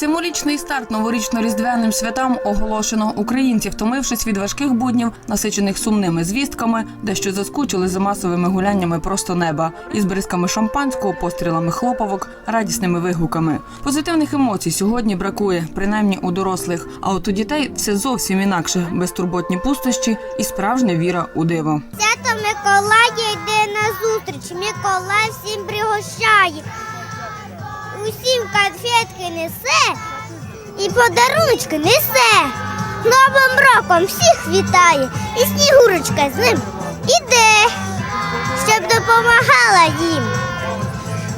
Символічний старт новорічно-різдвяним святам оголошено. Українці, втомившись від важких буднів, насичених сумними звістками, дещо заскучили за масовими гуляннями просто неба із бризками шампанського, пострілами хлоповок, радісними вигуками. Позитивних емоцій сьогодні бракує, принаймні у дорослих. А от у дітей все зовсім інакше: безтурботні пустощі і справжня віра у диво. Свято Миколая йде на зустріч. Миколай всім пригощає. Усім конфетки несе і подаруночки несе. Новим роком всіх вітає, і снігурочка з ним іде, щоб допомагала їм.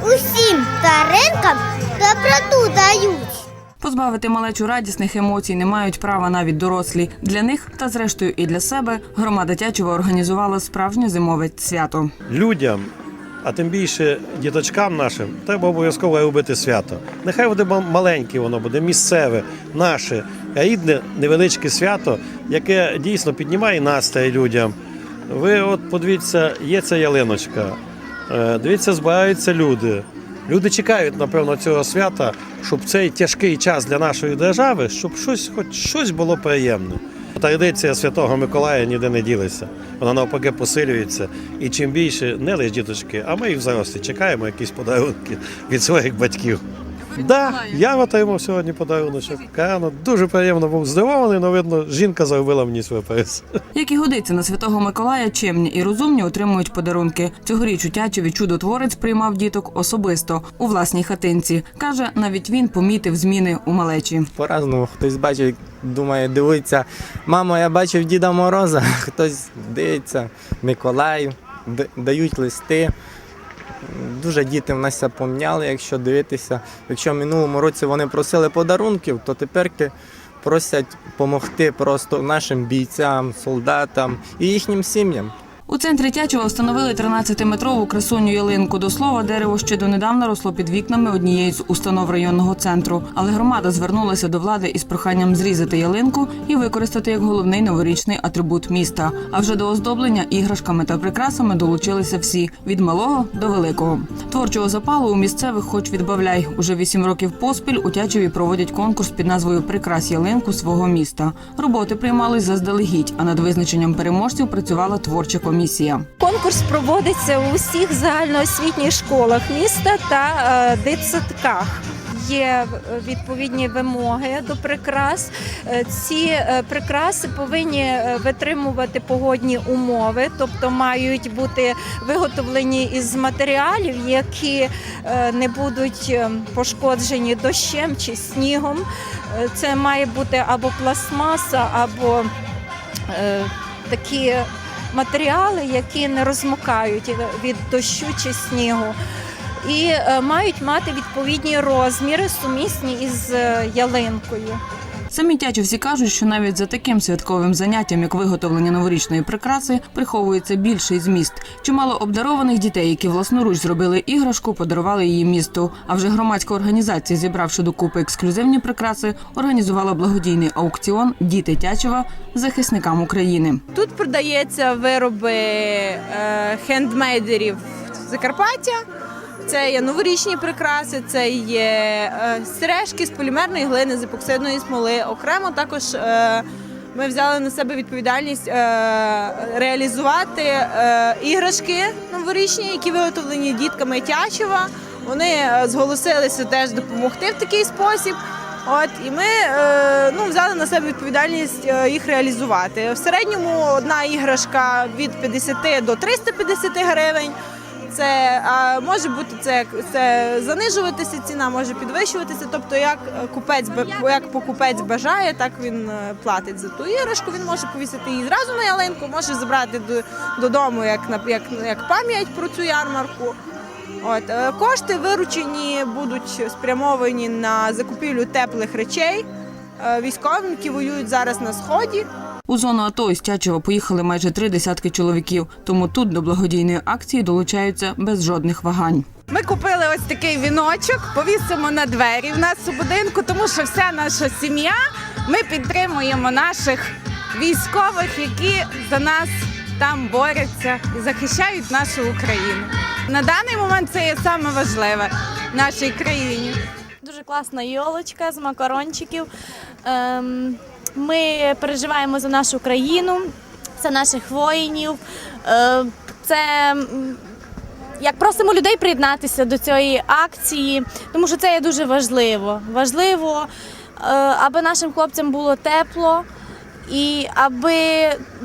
Усім тваринкам доброту дають. Позбавити малечу радісних емоцій не мають права навіть дорослі. Для них та зрештою і для себе громада Тячева організувала справжнє зимове свято. людям, а тим більше діточкам нашим, треба обов'язково робити свято. Нехай буде маленьке воно буде, місцеве, наше, рідне, невеличке свято, яке дійсно піднімає настрій людям. Ви от подивіться, є ця ялиночка, е, дивіться, збираються люди. Люди чекають, напевно, цього свята, щоб цей тяжкий час для нашої держави, щоб щось, хоч щось було приємне. Традиція Святого Миколая ніде не ділиться. Вона навпаки посилюється. І чим більше не лише діточки, а ми і взагалі чекаємо якісь подарунки від своїх батьків. Да, я отримав сьогодні подаруночок. Рано дуже приємно був здивований, але видно, жінка зробила мені сюрприз. Як і годиться на святого Миколая, чемні і розумні отримують подарунки. Цьогоріч у Тячеві чудотворець приймав діток особисто у власній хатинці. каже, навіть він помітив зміни у малечі. По-разному хтось бачить, думає, дивиться. Мамо, я бачив Діда Мороза, хтось дивиться, Миколаю, дають листи. Дуже діти в нас поміняли, якщо дивитися. Якщо в минулому році вони просили подарунків, то тепер просять допомогти просто нашим бійцям, солдатам і їхнім сім'ям. У центрі Тячева встановили 13-метрову красуню ялинку. До слова, дерево ще донедавна росло під вікнами однієї з установ районного центру. Але громада звернулася до влади із проханням зрізати ялинку і використати як головний новорічний атрибут міста. А вже до оздоблення іграшками та прикрасами долучилися всі від малого до великого. Творчого запалу у місцевих, хоч відбавляй, уже вісім років поспіль у Тячеві проводять конкурс під назвою Прикрась ялинку свого міста. Роботи приймались заздалегідь, а над визначенням переможців працювала творча комісія. Конкурс проводиться у всіх загальноосвітніх школах міста та е, дитсадках. Є е, відповідні вимоги до прикрас. Е, Ці прикраси повинні витримувати погодні умови, тобто мають бути виготовлені із матеріалів, які не будуть пошкоджені дощем чи снігом. Це має бути або пластмаса, або такі матеріали, які не розмокають від дощу чи снігу. І е, мають мати відповідні розміри, сумісні із е, ялинкою. Самі тячівці кажуть, що навіть за таким святковим заняттям, як виготовлення новорічної прикраси, приховується більший зміст. Чимало обдарованих дітей, які власноруч зробили іграшку, подарували її місту. А вже громадська організація, зібравши докупи ексклюзивні прикраси, організувала благодійний аукціон Діти Тячева захисникам України. Тут продаються вироби е, хендмейдерів Закарпаття. Це є новорічні прикраси, це є е, сережки з полімерної глини, з епоксидної смоли. Окремо також е, ми взяли на себе відповідальність е, реалізувати іграшки новорічні, які виготовлені дітками Тячева. Вони зголосилися теж допомогти в такий спосіб. От і ми ну, взяли на себе відповідальність їх реалізувати. В середньому одна іграшка від 50 до 350 гривень. Це може бути це, це занижуватися ціна, може підвищуватися. Тобто, як е, купець як покупець бажає, так він е, платить за ту іграшку. Він може повісити її зразу на ялинку, може забрати до, додому як на як, як пам'ять про цю ярмарку. От е, кошти виручені будуть спрямовані на закупівлю теплих речей військовим, які воюють зараз на сході. У зону АТО із Тячева поїхали майже три десятки чоловіків. Тому тут до благодійної акції долучаються без жодних вагань. Ми купили ось такий віночок, повісимо на двері в нас у будинку, тому що вся наша сім'я. Ми підтримуємо наших військових, які за нас там борються і захищають нашу Україну. На даний момент це є саме важливе в нашій країні. Дуже класна йолочка з макарончиків. Ем, Ми переживаємо за нашу країну, за наших воїнів. Е, Це як просимо людей приєднатися до цієї акції, тому що це є дуже важливо. Важливо, е, аби нашим хлопцям було тепло і аби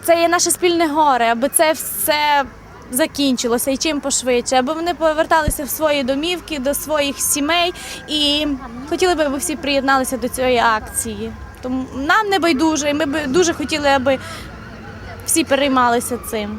це є наше спільне горе, аби це все закінчилося і чим пошвидше, аби вони поверталися в свої домівки, до своїх сімей і хотіли б, аби всі приєдналися до цієї акції. Тому нам не байдуже, і ми б дуже хотіли, аби всі переймалися цим.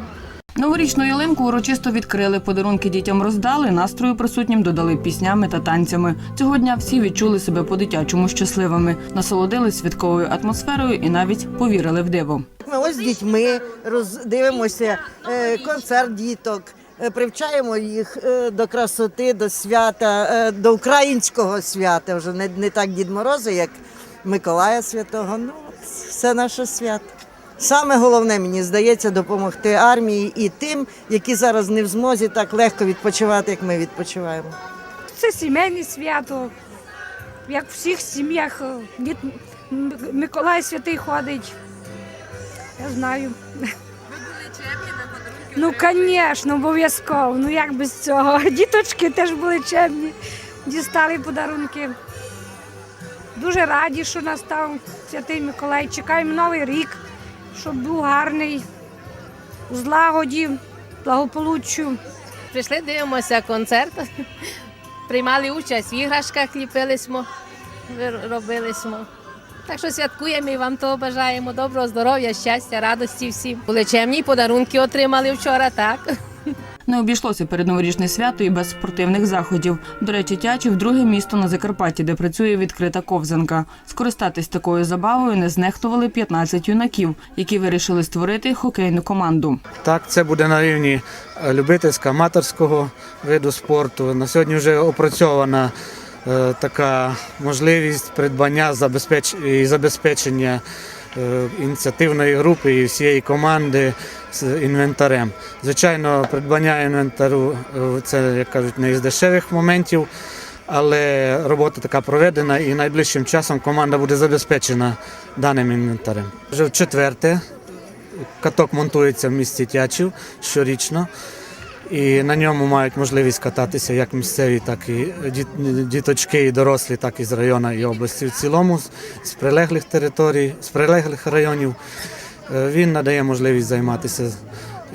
Новорічну ялинку урочисто відкрили, подарунки дітям роздали, настрою присутнім додали піснями та танцями. Цього дня всі відчули себе по-дитячому щасливими, насолодились святковою атмосферою і навіть повірили в диво. Ми ось з дітьми роздивимося е, концерт діток, е, привчаємо їх е, до красоти, до свята, до українського свята. Вже не, не так Дід Мороза, як Миколая Святого. Ну, все наше свято. Саме головне, мені здається, допомогти армії і тим, які зараз не в змозі так легко відпочивати, як ми відпочиваємо. Це сімейне свято. Як в всіх сім'ях Миколай Святий ходить. Я знаю. Ну, звісно, обов'язково. Ну як без цього? Діточки теж були чемні, дістали подарунки. Дуже раді, що настав Святий Миколай. Чекаємо Новий рік, щоб був гарний, злагоді, благополуччю. Прийшли, дивимося концерт, приймали участь в іграшках, ліпили смо, робили. Так що святкуємо і вам того бажаємо доброго здоров'я, щастя, радості всім. Були чемні подарунки отримали вчора, так. Не обійшлося передноворічне свято і без спортивних заходів. До речі, Тячів – друге місто на Закарпатті, де працює відкрита ковзанка. Скористатись такою забавою не знехтували 15 юнаків, які вирішили створити хокейну команду. Так, це буде на рівні е, любительського, аматорського виду спорту. На сьогодні вже опрацьована е, така можливість придбання і забезпечення ініціативної групи і всієї команди з інвентарем. Звичайно, придбання інвентарю е, це, як кажуть, не із дешевих моментів. Але робота така проведена, і найближчим часом команда буде забезпечена даним інвентарем. Вже в четверте Каток монтується в місті Тячів щорічно. І на ньому мають можливість кататися як місцеві, так і діточки, і дорослі, так і з району і області в цілому, з- прилеглих територій, з прилеглих районів. Е, Він надає можливість займатися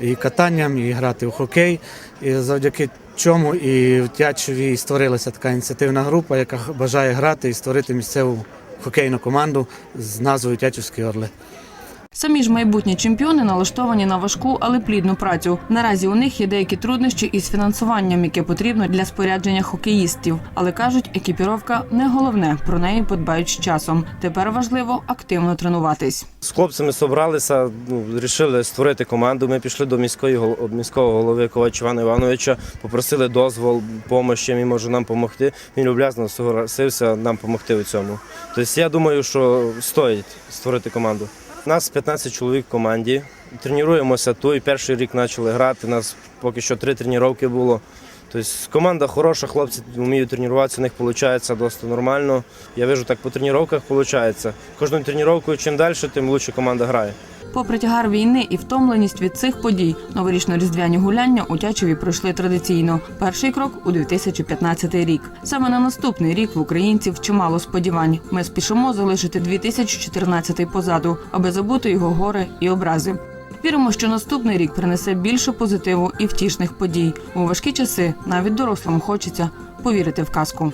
і катанням, і грати в хокей. І завдяки чому і в Тячеві створилася така ініціативна група, яка бажає грати і створити місцеву хокейну команду з назвою Тячівські Орли. Самі ж майбутні чемпіони налаштовані на важку, але плідну працю. Наразі у них є деякі труднощі із фінансуванням, яке потрібно для спорядження хокеїстів. Але кажуть, екіпіровка не головне. Про неї подбають з часом. Тепер важливо активно тренуватись. З хлопцями зібралися, ну, вирішили створити команду. Ми пішли до міської міського голови Ковач Івана Івановича, попросили дозвол, чим він може нам допомогти. Він люб'язно согласився нам допомогти у цьому. Тобто я думаю, що стоїть створити команду. Нас 15 чоловік в команді. Тренуємося Той Перший рік почали грати. У нас поки що три тренування було. Тобто команда хороша, хлопці вміють тренуватися, у них виходить досить нормально. Я вижу так по тренуваннях виходить. Кожною тренуванням чим далі, тим краще команда грає. Попри тягар війни і втомленість від цих подій, новорічно-різдвяні гуляння у Тячеві пройшли традиційно. Перший крок у 2015 рік. Саме на наступний рік в українців чимало сподівань. Ми спішимо залишити 2014 позаду, аби забути його гори і образи. Віримо, що наступний рік принесе більше позитиву і втішних подій. У важкі часи навіть дорослим хочеться повірити в казку.